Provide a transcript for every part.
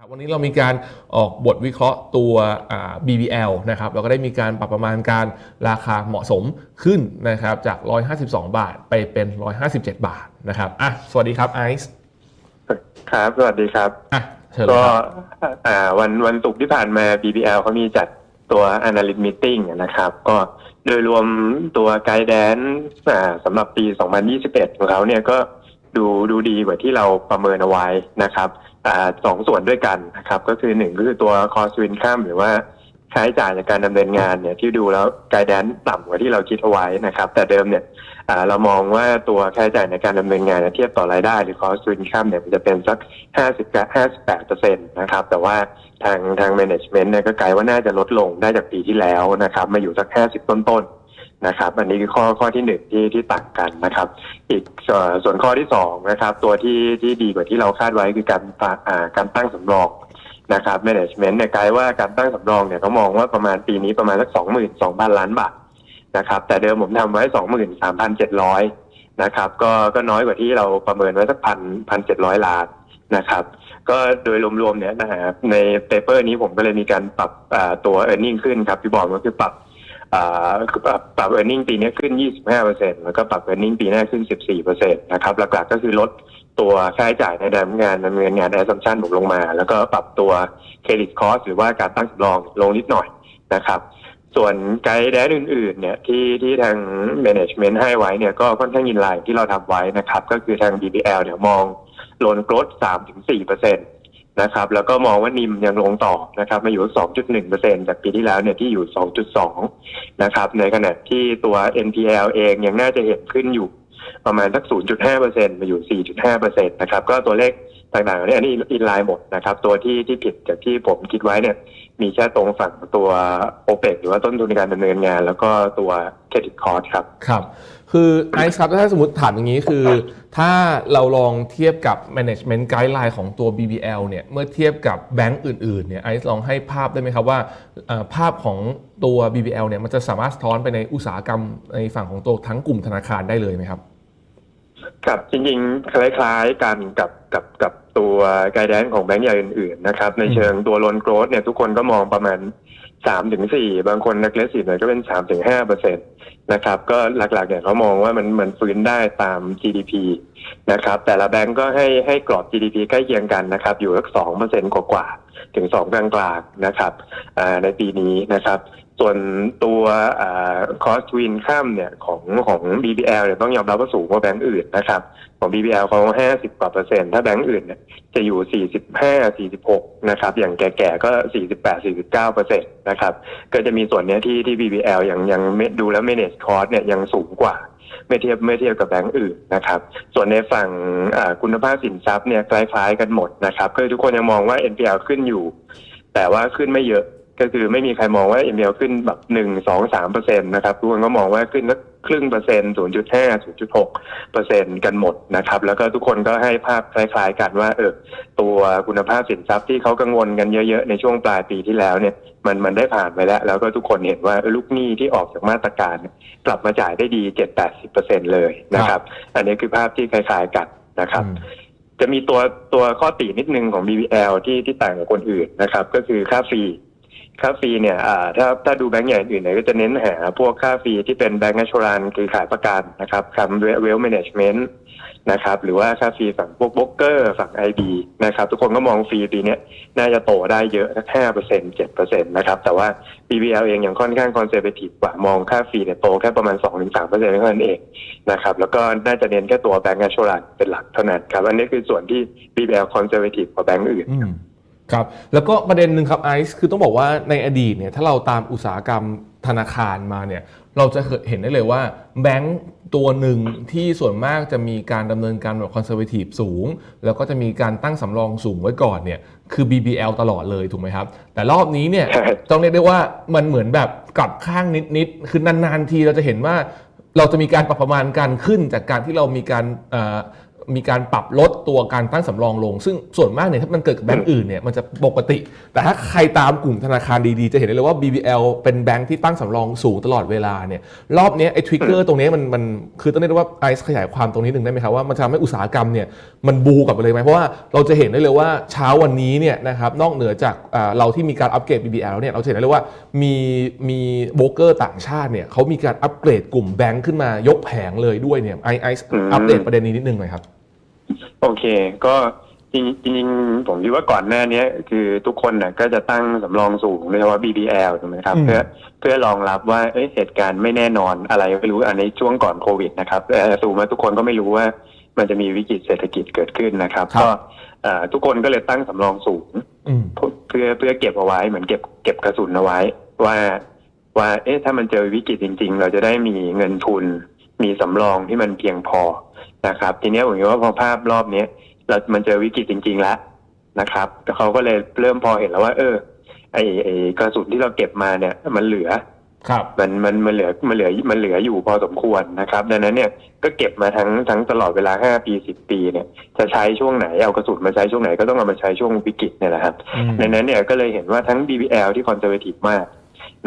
ครับวันนี้เรามีการออกบทวิเคราะห์ตัวอ่า BBL นะครับแล้วก็ได้มีการปรับประมาณการราคาเหมาะสมขึ้นนะครับจาก 152 บาทไปเป็น 157 บาทนะครับอะสวัสดีครับไอซ์ครับ สวัสดีครับอะเชิญเลยก็ครับอ่าวันวันศุกร์ที่ผ่านมา BBL เขามีจัดตัว Analyst Meeting นะครับ ก็โดยรวมตัวไกด์แดนสำหรับปี 2021 ของเขาเนี่ยก็ดูดูดีกว่าที่เราประเมินเอาไว้นะครับอ่า สองส่วนด้วยกันนะครับก็คือหนึ่งก็คือตัว cost to income หรือว่าค่าใช้จ่ายในการดำเนินงานเนี่ยที่ดูแล้วไกด์แดนต่ำกว่าที่เราคิดเอาไว้นะครับ แต่เดิมเนี่ยเรามองว่าตัวค่าใช้จ่ายในการดำเนินงานเนเทียบต่อรายได้ หรือ cost to income เนี่ยมันจะเป็นสัก 50กับ58เปอร์เซ็นต์นะครับ แต่ว่าทางทาง management เนี่ยก็ไกลว่าน่าจะลดลงได้จากปีที่แล้วนะครับ มาอยู่สัก 50 ต้นๆ นะครับ อันนี้คือข้อข้อที่หนึ่งที่ที่ต่างกันนะครับ อีกส่วนข้อที่สองนะครับ ตัวที่ที่ดีกว่าที่เราคาดไว้คือการการตั้งสำรองนะครับ management เนี่ยกลายว่าการตั้งสำรองเนี่ยเขามองว่าประมาณปีนี้ประมาณสัก22,000ล้านบาทนะครับ แต่เดิมผมทำไว้สองหมื่นสามพันเจ็ดร้อยนะครับ ก็ก็น้อยกว่าที่เราประเมินไว้สักพันพันเจ็ดร้อยล้านนะครับ ก็โดยรวมๆเนี่ยนะฮะในเปเปอร์นี้ผมก็เลยมีการปรับตัว e a r n i n g ขึ้นครับพี่บอกก็คือปรับ ปรับปรับ e a r n i n g ปีนี้ขึ้น 25%แล้วก็ปรับ e a r n i n g ปีหน้าขึ้น 14%นะครับ หลักๆก็คือลดตัวค่าใช้จ่ายในดำเนินงานดำเนินงาน assumption ผมลงมา แล้วก็ปรับตัว credit cost หรือว่าการตั้งสำรองลงนิดหน่อยนะครับ ส่วนไกด์แดนอื่นๆเนี่ยที่ที่ทาง management ให้ไว้เนี่ยก็ค่อนข้างยินไลน์ที่เราทำไว้นะครับ ก็คือทาง BBL เนี่ยมองโลนกรด3-4เปอร์เซ็นต นะครับ แล้วก็มองว่านิมยังลงต่อนะครับมาอยู่ 2.1เปอร์เซ็นจากปีที่แล้วเนี่ยที่อยู่ 2.2 นะครับ ในขณะที่ตัว NPL เองยังน่าจะเห็นขึ้นอยู่ ประมาณสัก 0.5เปอร์เซ็นมาอยู่ 4.5เปอร์เซ็นนะครับก็ตัวเลขต่างๆเนี่ยอันนี้อินไลน์หมดนะครับ ตัวที่ที่ผิดจากที่ผมคิดไว้เนี่ย มีแค่ตรงฝั่งตัวโอเปกหรือว่าต้นทุนในการดำเนินงาน แล้วก็ตัวเครดิตคอร์สครับครับ คือไอซ์ครับถ้าสมมติถามอย่างนี้คือ ถ้าเราลองเทียบกับ management guideline ของตัว BBL เนี่ย เมื่อเทียบกับแบงก์อื่นๆเนี่ยไอซ์ลองให้ภาพได้ไหมครับว่าภาพของตัว BBL เนี่ยมันจะสามารถสะท้อนไปในอุตสาหกรรมในฝั่งของตัวทั้งกลุ่มธนาคารได้เลยไหมครับ ครับจริงๆ คล้ายๆ กันกับกับกับตัวไกด์แดนของแบงก์ใหญ่อื่นๆนะครับในเชิงตัวโลนโกรดเนี่ยทุกคนก็มองประมาณสามถึงสี่บางคนนักเลสิตหน่อยก็เป็นสามถึงห้าเปอร์เซ็นตนะครับก็หลักๆเนี่ยเขามองว่ามันเหมือนฟื้นได้ตาม GDP นะครับแต่ละแบงก์ก็ให้ให้กรอบ GDP ใกล้เคียงกันนะครับอยู่สักสองเปอร์เซ็นต์กว่าๆถึงสองกลางๆนะครับอ่าในปีนี้นะครับ ส่วนตัวคอสวินข้ามเนี่ยของของ BBL เนี่ยต้องยอมรับว่าสูงกว่าแบงก์อื่นนะครับ ของ BBL เขาห้าสิบกว่าเปอร์เซ็นต์ถ้าแบงก์อื่นเนี่ยจะอยู่สี่สิบห้าสี่สิบหกนะครับ อย่างแก่ๆก็สี่สิบแปดสี่สิบเก้าเปอร์เซ็นต์นะครับ ก็จะมีส่วนเนี้ยที่ที่ BBL ยังยังดูแล้ว manage cost เนี่ยยังสูงกว่าไม่เทียบไม่เทียบกับแบงก์อื่นนะครับ ส่วนในฝั่งคุณภาพสินทรัพย์เนี่ยคล้ายๆกันหมดนะครับก็ทุกคนยังมองว่า NPL ขึ้นอยู่ แต่ว่าขึ้นไม่เยอะ ก็คือไม่มีใครมองว่า ML ขึ้นแบบหนึ่งสองสามเปอร์เซ็นต์นะครับทุกคนก็มองว่าขึ้นสักครึ่งเปอร์เซ็นต์ศูนย์จุดห้าศูนย์จุดหกเปอร์เซ็นต์กันหมดนะครับ แล้วก็ทุกคนก็ให้ภาพคล้ายๆกันว่าเออตัวคุณภาพสินทรัพย์ที่เขากังวลกันเยอะๆ ในช่วงปลายปีที่แล้วเนี่ยมันมันได้ผ่านไปแล้ว แล้วก็ทุกคนเห็นว่าเออลูกหนี้ที่ออกจากมาตรการเนี่ยกลับมาจ่ายได้ดีเจ็ดแปดสิบเปอร์เซ็นต์เลยนะครับ อันนี้คือภาพที่คล้ายๆกันนะครับอืมจะมีตัวตัวข้อตินิดนึงของ BBL ที่ที่ต่างกับคนอื่นนะครับ ก็คือค่าฟรี ค่าฟรีเนี่ยอ่าถ้าถ้าดูแบงก์ใหญ่อื่นเนี่ยก็จะเน้นหาพวกค่าฟรีที่เป็นแบงก์ a ชรันคือขายประกันนะครับคำเวลแมネจเมนต์นะครับหรือว่าค่าฟรีฝั่งพวกโบรกเกอร์ฝั่ง IB นะครับทุกคนก็มองฟรีปีนี้น่าจะโตได้เยอะสักห้าเปอร์เซ็นต์เจ็ดเปอร์เซ็นต์นะครับแต่ว่า BBL เองอยังค่อนข้างคอนเซอร์เวทีฟกว่ามองค่าฟรีเนี่ยโตแค่ประมาณสองถึงสามเปอร์เซ็นต์เท่านั้นเองนะครับแล้วก็น่าจะเน้นแค่ตัวแบงก์ a ชรันเป็นหลักเท่านั้นครับอันนี้คือส่วนที่ BBL คอนเซอร์เวทีฟกว่าแบงก์อื่นอ ครับแล้วก็ประเด็นหนึ่งครับไอซ์คือต้องบอกว่าในอดีตเนี่ยถ้าเราตามอุตสาหกรรมธนาคารมาเนี่ยเราจะเห็นได้เลยว่าแบงก์ตัวหนึ่งที่ส่วนมากจะมีการดำเนินการแบบคอนเซอร์เวทีฟสูง แล้วก็จะมีการตั้งสำรองสูงไว้ก่อนเนี่ยคือ BBL ตลอดเลยถูกไหมครับ แต่รอบนี้เนี่ยใช่ต้องเรียกได้ว่ามันเหมือนแบบกลับข้างนิดๆคือนานๆทีเราจะเห็นว่าเราจะมีการปรับประมาณการขึ้นจากการที่เรามีการเอ่อ มีการปรับลดตัวการตั้งสำรองลง ซึ่งส่วนมากเนี่ยถ้ามันเกิดกับแบงก์อื่นเนี่ยมันจะปกติ แต่ถ้าใครตามกลุ่มธนาคารดีๆ จะเห็นได้เลยว่า BBL เป็นแบงก์ที่ตั้งสำรองสูงตลอดเวลาเนี่ยรอบเนี้ยไอ้ทริกเกอร์ตรงเนี้ยมันมันคือต้องเรียกได้ว่าไอซ์ขยายความตรงนี้หนึ่งได้ไหมครับว่ามันจะทำให้อุตสาหกรรมเนี่ยมันบูกลับไปเลยไหมเพราะว่าเราจะเห็นได้เลยว่าเช้าวันนี้เนี่ยนะครับนอกเหนือจากอ่าเราที่มีการอัปเกรด BBL เนี่ยเราจะเห็นได้เลยว่ามีมีโบรกเกอร์ต่างชาติเนี่ยเขามีการอัปเกรดกลุ่มแบงก์ขึ้นมายกแผงเลยด้วยเนี่ยไอไอซ์อืมอัปเดตประเด็นนี้นิดนึงหน่อยครับ โอเค ก็จริงจริงๆผมคิดว่าก่อนหน้าเนี้ยคือทุกคนน่ะก็จะตั้งสำรองสูงโดยเฉพาะ BBL ถูกไหมครับอืมเพื่อเพื่อรองรับว่าเอ้ยเหตุการณ์ไม่แน่นอนอะไรไม่รู้อันในช่วงก่อนโควิดนะครับเอ่อสูงมาทุกคนก็ไม่รู้ว่ามันจะมีวิกฤตเศรษฐกิจเกิดขึ้นนะครับครับก็เอ่อทุกคนก็เลยตั้งสำรองสูงอืมเพื่อเพื่อเก็บเอาไว้เหมือนเก็บเก็บกระสุนเอาไว้ ว่าว่าเอ๊ะถ้ามันเจอวิกฤตจริง ๆ เราจะได้มีเงินทุน มีสำรองที่มันเพียงพอ นะครับ ทีเนี้ยผมคิดว่าพอภาพรอบเนี้ยเรามันเจอวิกฤตจริง ๆ แล้วนะครับแต่เขาก็เลยเริ่มพอเห็นแล้วว่า เออ ไอไอกระสุนที่เราเก็บมาเนี่ย มันเหลือ ครับ มันมันมันเหลือมันเหลือมันเหลืออยู่พอสมควรนะครับ ดังนั้นเนี่ยก็เก็บมาทั้งทั้งตลอดเวลาห้าปีสิบปีเนี่ย จะใช้ช่วงไหนเอากระสุนมาใช้ช่วงไหนก็ต้องเอามาใช้ช่วงวิกฤตเนี่ยแหละครับอืมดังนั้นเนี่ยก็เลยเห็นว่าทั้ง BBL ที่คอนเซอร์เวทีฟมาก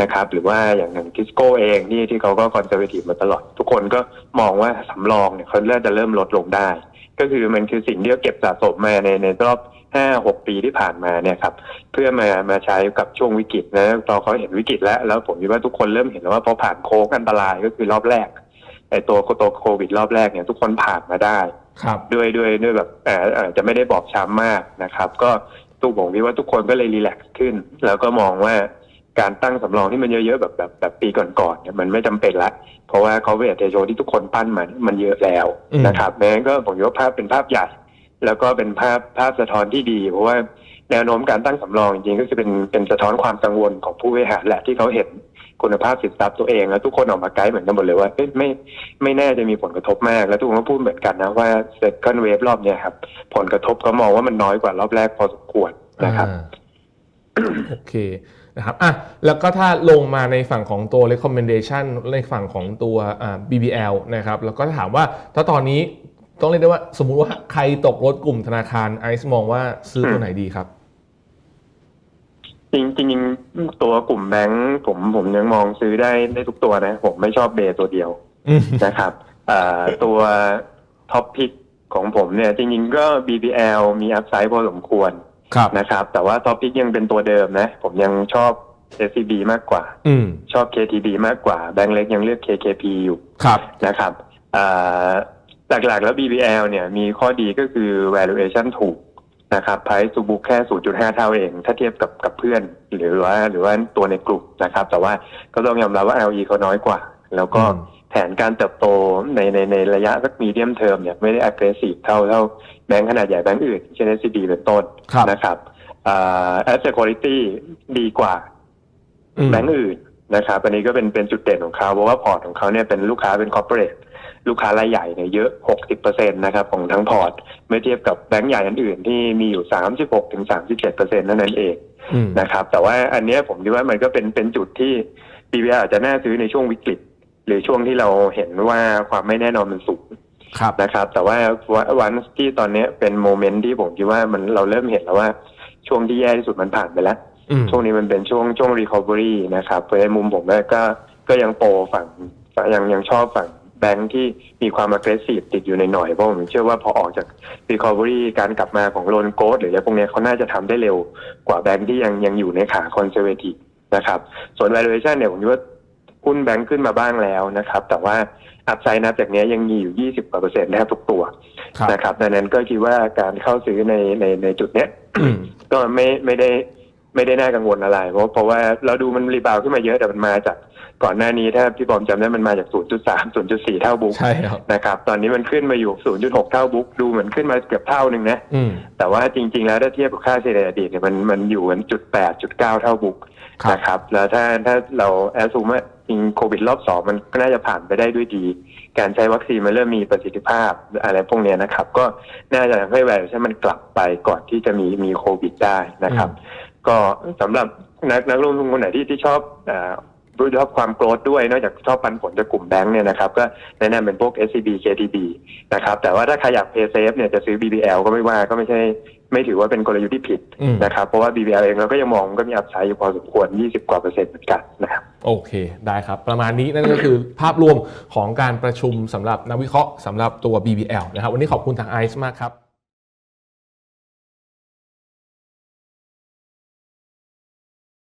นะครับ หรือว่าอย่างอย่างทิสโก้เองที่ที่เขาก็คอนเซอร์เวทีฟมาตลอด ทุกคนก็มองว่าสำรองเนี่ยเขาเริ่มจะเริ่มลดลงได้ ก็คือมันคือสิ่งที่เขาเก็บสะสมมาในในรอบห้าหกปีที่ผ่านมาเนี่ยครับเพื่อมามาใช้กับช่วงวิกฤตนะพอเขาเห็นวิกฤตแล้ว แล้วผมคิดว่าทุกคนเริ่มเห็นแล้วว่าพอผ่านโค้งอันตรายก็คือรอบแรกไอ้ตัวตัวโควิดรอบแรกเนี่ยทุกคนผ่านมาได้ครับด้วยด้วยด้วยแบบเอ่อเอ่อจะไม่ได้บอบช้ำมากนะครับ ก็ตู้ผมคิดว่าทุกคนก็เลยรีแลกซ์ขึ้น แล้วก็มองว่า การตั้งสำรองที่มันเยอะๆแบบแบบแบบปีก่อนๆเนี่ยมันไม่จำเป็นละ เพราะว่า coverage ratio ที่ทุกคนปั้นมาเนี่ยมันเยอะแล้วอืมนะครับดังนั้นก็ผมคิดว่าภาพเป็นภาพใหญ่แล้วก็เป็นภาพภาพสะท้อนที่ดี เพราะว่าแนวโน้มการตั้งสำรองจริงๆก็คือเป็นเป็นสะท้อนความกังวลของผู้บริหารแหละที่เขาเห็นคุณภาพสินทรัพย์ตัวเองแล้วทุกคนออกมาไกด์เหมือนกันหมดเลยว่าเอ้ยไม่ไม่แน่จะมีผลกระทบมาก แล้วทุกคนก็พูดเหมือนกันนะว่า second wave รอบเนี้ยครับ ผลกระทบเขามองว่ามันน้อยกว่ารอบแรกพอสมควรนะครับอ่าโอเค นะครับอะแล้วก็ถ้าลงมาในฝั่งของตัว recommendation ในฝั่งของตัวอ่า BBL นะครับแล้วก็ถามว่าถ้าตอนนี้ต้องเรียกได้ว่าสมมุติว่าใครตกรถกลุ่มธนาคารไอซ์มองว่าซื้อตัวไหนดีครับ จริงจริงๆตัวกลุ่มแบงก์ผมผมยังมองซื้อได้ได้ทุกตัวนะ ผมไม่ชอบเบย์ตัวเดียวอืมนะครับอ่าตัวท็อปพิกของผมเนี่ย จริง ๆ ก็ BBL มีอัพไซด์พอสมควร ครับ นะครับ แต่ว่าท็อปพิกยังเป็นตัวเดิมนะ ผมยังชอบ SCB มากกว่า อืม ชอบ KTB มากกว่า แบงก์เล็กยังเลือก KKP อยู่ครับ นะครับอ่าหลักๆแล้ว BBL เนี่ยมีข้อดีก็คือ valuation ถูกนะครับ price to book แค่ 0.5 เท่าเอง ถ้าเทียบกับกับเพื่อน หรือว่าหรือว่าตัวในกลุ่มนะครับ แต่ว่าก็ต้องยอมรับว่า LE เขาน้อยกว่า แล้วก็อืม แผนการเติบโตในในในระยะสักมีเดียมเทอมเนี่ยไม่ได้ aggressive เท่าเท่าแบงก์ขนาดใหญ่แบงก์อื่นเช่น SCB เป็นต้นครับนะครับอ่า asset quality ดีกว่าอืมแบงก์อื่นนะครับอันนี้ก็เป็นเป็นจุดเด่นของเขาเพราะว่าพอร์ตของเขาเนี่ยเป็นลูกค้าเป็นคอร์เปอเรทลูกค้ารายใหญ่เนี่ยเยอะ 60%นะครับของทั้งพอร์ต เมื่อเทียบกับแบงก์ใหญ่อันอื่นที่มีอยู่ 36ถึง37%นั่นนั่นเองอืมนะครับ แต่ว่าอันเนี้ยผมคิดว่ามันก็เป็นเป็นจุดที่ BBR อาจจะน่าซื้อในช่วงวิกฤต หรือช่วงที่เราเห็นว่าความไม่แน่นอนมันสูงครับนะครับ แต่ว่าวันที่ตอนเนี้ยเป็นโมเมนต์ที่ผมคิดว่ามันเราเริ่มเห็นแล้วว่าช่วงที่แย่ที่สุดมันผ่านไปแล้วอืมช่วงนี้มันเป็นช่วงช่วง recovery นะครับในมุมผมเนี่ยก็ก็ยังโปรฝั่งฝั่งยังยังชอบฝั่งแบงค์ที่มีความ aggressive ติดอยู่ในหน่อยๆเพราะผมเชื่อว่าพอออกจาก recovery การกลับมาของโลนโกดหรืออะไรพวกเนี้ยเขาน่าจะทำได้เร็วกว่าแบงค์ที่ยังยังอยู่ในขา conservative นะครับ ส่วน valuation เนี่ยผมคิดว่า หุ้นแบงค์ขึ้นมาบ้างแล้วนะครับ แต่ว่าอัพไซด์นับจากเนี้ยยังมีอยู่ 20กว่าเปอร์เซ็นต์แทบทุกตัวครับนะครับดังนั้นก็คิดว่าการเข้าซื้อในในในจุดเนี้ยอืมก็ไม่ไม่ได้ไม่ได้น่ากังวลอะไร เพราะเพราะว่าเราดูมันรีบาวด์ขึ้นมาเยอะแต่มันมาจากก่อนหน้านี้ถ้าพี่บอมจำได้มันมาจาก 0.3 0.4 เท่าบุ๊กใช่ครับนะครับ ตอนนี้มันขึ้นมาอยู่ 0.6 เท่าบุ๊กดูเหมือนขึ้นมาเกือบเท่าหนึ่งนะอืมแต่ว่าจริง ๆ แล้วถ้าเทียบกับค่าเฉลี่ยอดีตเนี่ยมันมันอยู่กันจุดแปดจุดเก้าเท่าบุ๊กครับนะครับ แล้วถ้าถ้าเราแอสซูมว่าจ ริงโควิดรอบสองมันก็น่าจะผ่านไปได้ด้วยดี การใช้วัคซีนมันเริ่มมีประสิทธิภาพอะไรพวกเนี้ยนะครับ ก็น่าจะทำให้แวลูชันมันกลับไปก่อนที่จะมีมีโควิดได้นะครับ ก็สำหรับนักนักลงทุนคนไหนที่ที่ชอบชอบความโกรธด้วยนอกจากชอบปันผลจากกลุ่มแบงก์เนี่ยนะครับก็แนะนำเป็นพวก SCB KTB นะครับแต่ว่าถ้าใครอยาก pay safe เนี่ยจะซื้อ BBL ก็ไม่ว่าก็ไม่ใช่ ไม่ถือว่าเป็นกลยุทธ์ที่ผิดอืมนะครับ เพราะว่า BBL เองเราก็ยังมองก็มีอัพไซด์อยู่พอสมควร 20 กว่าเปอร์เซ็นต์เหมือนกันนะครับโอเคได้ครับ ประมาณนี้นั่นก็คือภาพรวมของการประชุมสำหรับนักวิเคราะห์สำหรับตัว BBL นะครับวันนี้ขอบคุณทางไอซ์มากครับ